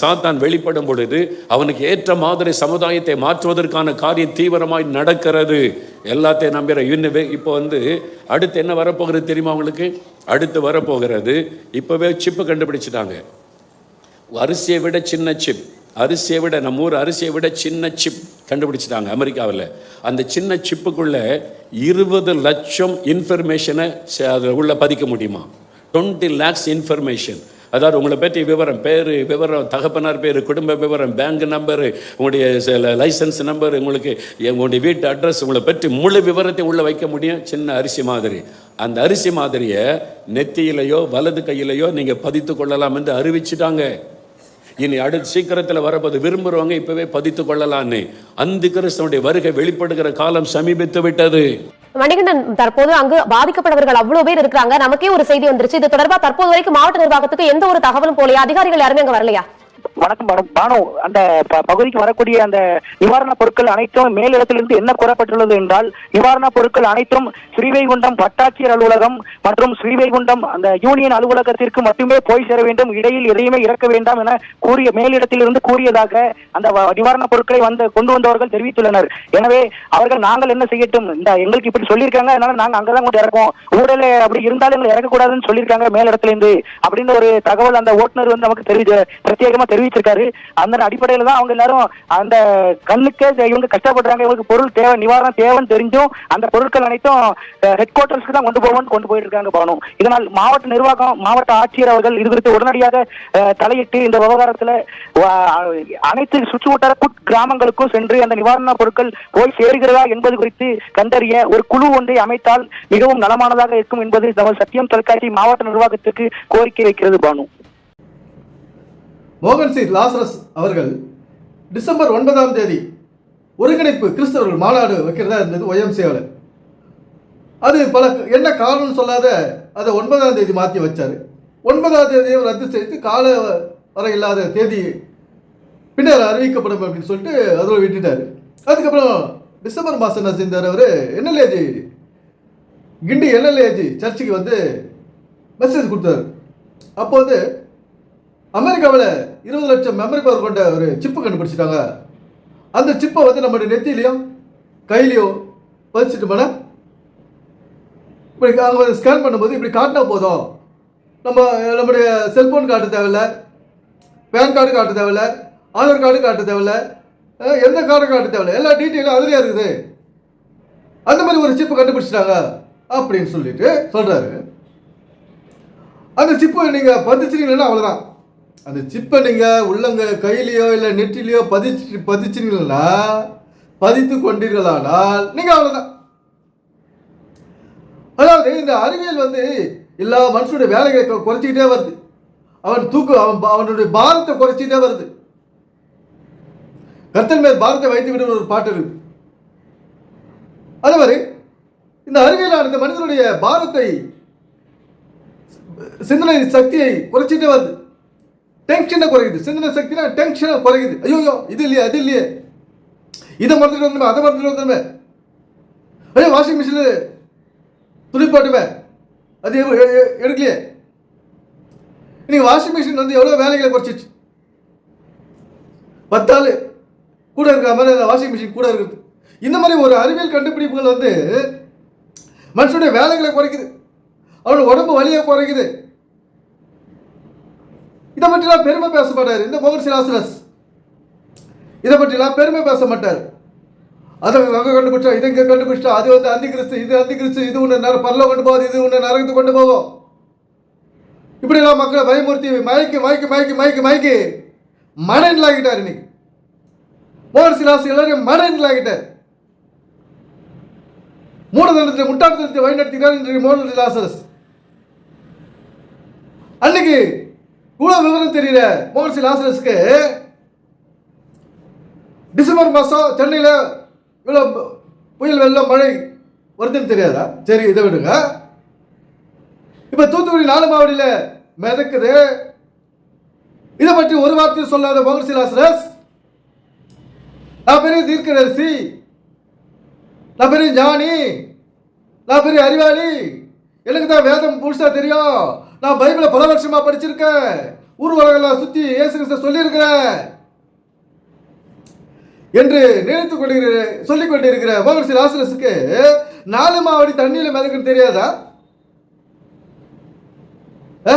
சாத்தான் வெளிப்படும் பொழுது அவனுக்கு ஏற்ற மாதிரி சமுதாயத்தை மாற்றுவதற்கான காரியம் தீவிரமாய் நடக்கிறது. எல்லாத்தையும் நம்புகிற இன்னும் இப்போ வந்து அடுத்து என்ன வரப்போகிறது தெரியுமா அவங்களுக்கு அடுத்து வரப்போகிறது. இப்போவே சிப்பு கண்டுபிடிச்சிட்டாங்க. அரிசியை விட சின்ன சிப். அரிசியை விட நம்ம ஊர் அரிசியை விட சின்ன சிப் கண்டுபிடிச்சிட்டாங்க அமெரிக்காவில். அந்த சின்ன சிப்புக்குள்ள இருபது லட்சம் இன்ஃபர்மேஷனை அதில் உள்ள பதிக்க முடியுமா? டுவெண்ட்டி லேக்ஸ் இன்ஃபர்மேஷன் அதாவது உங்களை பற்றி விவரம் பேர் விவரம் தகப்பனார் பேர் குடும்ப விவரம் பேங்க் நம்பரு உங்களுடைய லைசன்ஸ் நம்பர் உங்களுக்கு உங்களுடைய வீட்டு அட்ரஸ் உங்களை பற்றி முழு விவரத்தை உள்ள வைக்க முடியும். சின்ன அரிசி மாதிரி. அந்த அரிசி மாதிரியை நெத்தியிலையோ வலது கையிலையோ நீங்கள் பதித்து கொள்ளலாம் என்று அறிவிச்சிட்டாங்க. இனி அடுத்த சீக்கிரத்தில் வரப்போது விரும்புகிறவங்க இப்போவே பதித்து கொள்ளலான்னு. அந்த கிறிஸ்தனுடைய வருகை வெளிப்படுகிற காலம் சமீபித்து விட்டது. மணிகண்டன் தற்போது அங்கு பாதிக்கப்பட்டவர்கள் அவ்வளவு பேர் இருக்கிறாங்க. நமக்கே ஒரு செய்தி வந்துருச்சு. இது தொடர்பா தற்போது வரைக்கும் மாவட்ட நிர்வாகத்துக்கு எந்த ஒரு தகவலும் போலையா? அதிகாரிகள் யாருமே அங்க வரலையா? வணக்கம் மேடம் பானு அந்த பகுதிக்கு வரக்கூடிய அந்த நிவாரணப் பொருட்கள் அனைத்தும் மேலிடத்திலிருந்து என்ன கூறப்பட்டுள்ளது என்றால் நிவாரணப் பொருட்கள் அனைத்தும் ஸ்ரீவைகுண்டம் வட்டாட்சியர் அலுவலகம் மற்றும் ஸ்ரீவைகுண்டம் அந்த யூனியன் அலுவலகத்திற்கு மட்டுமே போய் சேர வேண்டும். இடையில் எதையுமே இறக்க வேண்டாம் என கூறிய மேலிடத்திலிருந்து கூறியதாக அந்த நிவாரணப் பொருட்களை வந்து கொண்டு வந்தவர்கள் தெரிவித்துள்ளனர். எனவே அவர்கள் நாங்கள் என்ன செய்யட்டும்? இந்த எங்களுக்கு இப்படி சொல்லியிருக்காங்க. அதனால நாங்க அங்கதான் கொண்டு இறக்குவோம். ஊழல் அப்படி இருந்தாலும் எங்களை இறக்கக்கூடாதுன்னு சொல்லியிருக்காங்க மேலிடத்திலிருந்து. அப்படின்னு ஒரு தகவல் அந்த ஓட்டுநர் வந்து நமக்கு தெரிவித்து பிரத்யேகமா தெரிவிச்சிருக்காரு. அந்த அடிப்படையில தான் அவங்க எல்லாரும் அந்த கண்ணுக்கே இவங்க கஷ்டப்படுறாங்க. இவங்களுக்கு பொருள் தேவை நிவாரணம் தேவைன்னு தெரிஞ்சும் அந்த பொருட்கள் அனைத்தும் ஹெட் குவார்டர்ஸ்க்கு தான் கொண்டு போவோம்னு கொண்டு போயிட்டு இருக்காங்க பானும் இதனால் மாவட்ட நிர்வாகம் மாவட்ட ஆட்சியர் அவர்கள் இது குறித்து உடனடியாக தலையிட்டு இந்த விவகாரத்துல அனைத்து சுற்றுவட்டார குட் கிராமங்களுக்கும் சென்று அந்த நிவாரணப் பொருட்கள் போய் சேர்கிறதா என்பது குறித்து கண்டறிய ஒரு குழு ஒன்றை அமைத்தால் மிகவும் நலமானதாக இருக்கும் என்பது நமது சத்தியம் தொலைக்காட்சி மாவட்ட நிர்வாகத்திற்கு கோரிக்கை வைக்கிறது பானு. மோகன் சி லாசரஸ் அவர்கள் டிசம்பர் ஒன்பதாம் தேதி ஒருங்கிணைப்பு கிறிஸ்தவர்கள் மாநாடு வைக்கிறதா இருந்தது ஒயம்சியாவில் அது பல என்ன காரணம் சொல்லாத அதை ஒன்பதாம் தேதி மாற்றி வச்சார். ஒன்பதாம் தேதியை ரத்து செய்து கால வரை இல்லாத தேதி பின்னர் அறிவிக்கப்படும் அப்படின்னு சொல்லிட்டு அதோட விட்டுட்டார். அதுக்கப்புறம் டிசம்பர் மாதம் என்ன செஞ்சார் அவர்? என்எல்ஏஜி கிண்டி என்எல்ஏஜி சர்ச்சுக்கு வந்து மெசேஜ் கொடுத்தாரு. அப்போ வந்து அமெரிக்காவில் இருபது லட்சம் மெமரி பவர் கொண்ட ஒரு சிப்பு கண்டுபிடிச்சிட்டாங்க அந்த சிப்பை வந்து நம்மளுடைய நெத்திலையும் கையிலையும் பதிச்சிட்டோம்னா இப்படி அவங்க ஸ்கேன் பண்ணும்போது இப்படி காட்டினா போதும். நம்ம நம்முடைய செல்போன் காட்ட தேவையில்ல பேன் கார்டு காட்ட தேவையில்ல ஆதார் கார்டு காட்ட தேவையில்ல எந்த கார்டு காட்ட தேவையில்ல எல்லா டீட்டெயிலும் அதுலேயே இருக்குது. அந்த மாதிரி ஒரு சிப்பு கண்டுபிடிச்சிட்டாங்க அப்படின்னு சொல்லிட்டு சொல்கிறாரு அந்த சிப்பை நீங்கள் பதிச்சிட்டீங்கன்னா அவ்வளோதான் அந்த சிப்பை நீங்கள் உள்ளங்க கையிலையோ இல்லை நெற்றிலையோ பதிச்சு பதிச்சிட்டீங்கன்னா பதித்து கொண்டீர்களானால் நீங்கள் அவ்வளோதான் அதாவது இந்த அறிவியல் வந்து எல்லா மனுஷனுடைய வேலைகளை குறைச்சிக்கிட்டே வருது. அவன் தூக்கு அவன் அவனுடைய பாரத்தை குறைச்சிக்கிட்டே வருது. கர்த்தன் மேல் பாரத்தை வைத்து விடும் ஒரு பாட்டு இருக்கு. அதே மாதிரி இந்த அறிவியலான இந்த மனிதனுடைய பாரத்தை சிந்தனை சக்தியை குறைச்சிட்டே வருது. டென்ஷனை குறையுது. சிந்தனை சக்தினா டென்ஷனை குறையுது. ஐயோ இது இல்லையே அது இல்லையே. இதை மறந்துட்டு வந்துமே அதை மறந்துட்டு வந்துமே ஐயோ வாஷிங் மிஷின் துணி போட்டுமே. அது எடுக்கலையே. இன்னைக்கு வாஷிங் மிஷின் வந்து எவ்வளோ வேலைகளை குறைச்சிச்சு. பத்தாள் கூட இருக்கிற மாதிரி அந்த வாஷிங் மிஷின் கூட இருக்குது. இந்த மாதிரி ஒரு அறிவியல் கண்டுபிடிப்புகள் வந்து மனுஷனுடைய வேலைகளை குறைக்குது. அவனோட உடம்பு வலியை குறைக்குது. இதை பற்றிலாம் பெருமை பேச மாட்டார். இந்த மோகன் சிலாசரஸ் இதை பற்றிலாம் பெருமை பேச மாட்டார். அதை அங்கே கண்டுபிடிச்சா இதை இங்கே கண்டுபிடிச்சா அது வந்து அந்தி கிறிஸ்து இது அந்தி கிறிஸ்து இது ஒன்று நர பல்ல கொண்டு போகுது இது ஒன்று நரகத்து கொண்டு போகும். இப்படிலாம் மக்களை பயமுறுத்தி மயக்கி மயக்கி மயக்கி மயக்கி மயக்கி மனநிலாகிட்டார் இன்னைக்கு. மோகன் சிலாஸ் எல்லாரையும் மனநிலாகிட்டார் மூடதனத்தை முட்டாள்தனத்தை வழிநடத்தினார் இன்றைக்கு மோகன் சிலாசஸ் அன்னைக்கு இவ்வளோ விவரம் தெரியல மோகன்சி லாசரஸ்க்கு டிசம்பர் மாதம் சென்னையில் இவ்வளோ புயல் வெள்ளம் மழை வருதுன்னு தெரியாதா? சரி இதை விடுங்க. இப்போ தூத்துக்குடி நாலு மாவட்டியில் மிதக்குது. இதை பற்றி ஒரு வார்த்தையும் சொல்லாத மோகன்சி லாசரஸ் நான் பெரிய தீர்க்கதரிசி. நான் பெரிய ஞானி. நான் பெரிய அறிவாளி. எனக்கு தான் வேதம் புதுசாக தெரியும். நான் பைபிளை பல வருஷமா படிச்சிருக்கேன். ஊர்வலங்களை சுற்றி சுத்தி இயேசு கிறிஸ்த சொல்லியிருக்கிற என்று நினைத்துக் கொண்டிருக்கிற சொல்லிக் கொண்டிருக்கிற மகர்ஷி லாசரஸுக்கு நாலு மாவடி தண்ணியில் மிதக்குன்னு தெரியாதா? ஆ?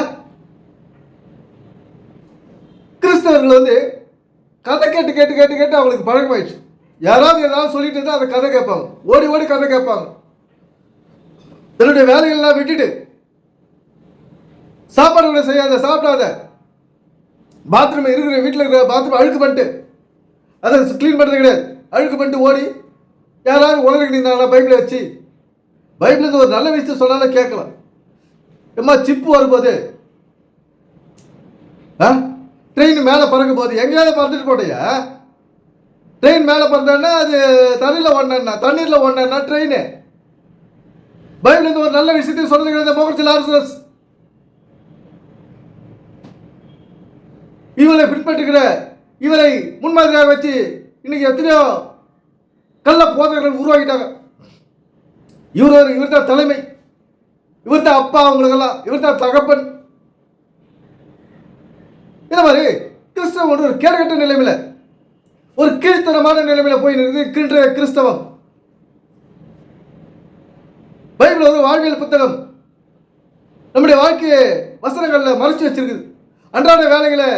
கிறிஸ்தவர்கள் வந்து கதை கேட்டு கேட்டு கேட்டு கேட்டு அவங்களுக்கு பழக்கமாயிடுச்சு. யாராவது ஏதாவது சொல்லிட்டு இருந்தால் அந்த கதை கேட்பாங்க. ஓடி ஓடி கதை கேட்பாங்க. தன்னுடைய வேலைகள்லாம் விட்டுட்டு சாப்பாடு கூட செய்யாத சாப்பிடாத. பாத்ரூம் இருக்கிற வீட்டில் இருக்கிற பாத்ரூம் அழுக்கு பண்ணிட்டு அதை க்ளீன் பண்ணுறது கிடையாது. அழுக்கு பண்ணிட்டு ஓடி யாராவது உலகிட்டு பைபிளை வச்சு பைபிளுக்கு ஒரு நல்ல விஷயம் சொன்னாலும் கேட்கலாம். எம்மா சிப்பு வரும்போது ஆ? ட்ரெயின் மேலே பறக்கும் போது எங்கேயாவது பறந்துட்டு போட்டியா ட்ரெயின் மேலே பறந்தோன்னா அது தண்ணியில் ஓடனா தண்ணீரில் ஓடனா ட்ரெயின் பைபிள் ஒரு நல்ல விஷயத்தையும் சொல்றது கிடையாது மோகத்தில் ஆர்எஸ்எஸ் இவரை பின்பற்றுகிற இவரை முன்மாதிரியாக வச்சு இன்னைக்கு எத்தனையோ கள்ள போதகர்கள் உருவாக்கிட்டாங்க இவர் இவர் தான் தலைமை. இவர் தான் அப்பா அவங்களுக்கெல்லாம் இவர் தான் தகப்பன். இந்த மாதிரி கிறிஸ்தவம் ஒரு கேடுகட்ட நிலைமையில் ஒரு கீழ்த்தனமான நிலைமையில் போய் நிற்கின்ற கிறிஸ்தவம். பைபிள் ஒரு வாழ்வியல் புத்தகம். நம்முடைய வாழ்க்கையை வசனங்களில் மறைச்சு வச்சிருக்குது. அன்றாட வேலைகளை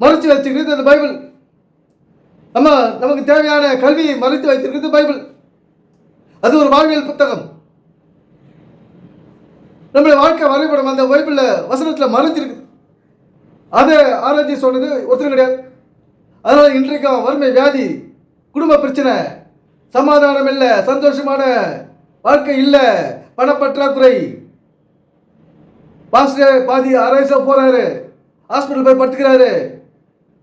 மறைச்சு வச்சிருக்குது அந்த பைபிள். நம்ம நமக்கு தேவையான கல்வியை மறைத்து வைத்திருக்கிறது பைபிள். அது ஒரு வாழ்வியல் புத்தகம். நம்முடைய வாழ்க்கை வரைபடம் அந்த பைபிளில் வசனத்தில் மறைஞ்சிருக்கு அதை ஆராய்ச்சி சொன்னது ஒருத்தர் கிடையாது. அதனால் இன்றைக்கும் வறுமை வியாதி குடும்ப பிரச்சனை சமாதானம் இல்லை சந்தோஷமான வாழ்க்கை இல்லை பணப்பற்றாக்குறை. பாஸ்டர் பாதி அரைசா போகிறாரு ஹாஸ்பிட்டல் போய் படுத்துக்கிறாரு.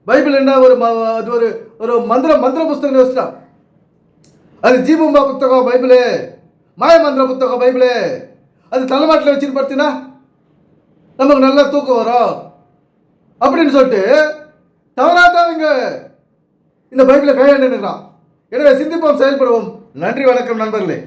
பைபிள் என்ன ஒரு அது ஒரு ஒரு மந்திர மந்திர புஸ்தகம் வச்சுட்டான் அது ஜீபம்பா புத்தகம் பைபிளு. மாய மந்திர புத்தகம் பைபிளு. அது தலைமாட்டில் வச்சுட்டு பார்த்தீங்கன்னா நமக்கு நல்லா தூக்கம் வரும். அப்படின்னு சொல்லிட்டு தவறாக தான் இங்க இந்த பைபிளை கையாண்டுக்கிறான் எனவே சிந்திப்போம் செயல்படுவோம். நன்றி வணக்கம் நண்பர்களே.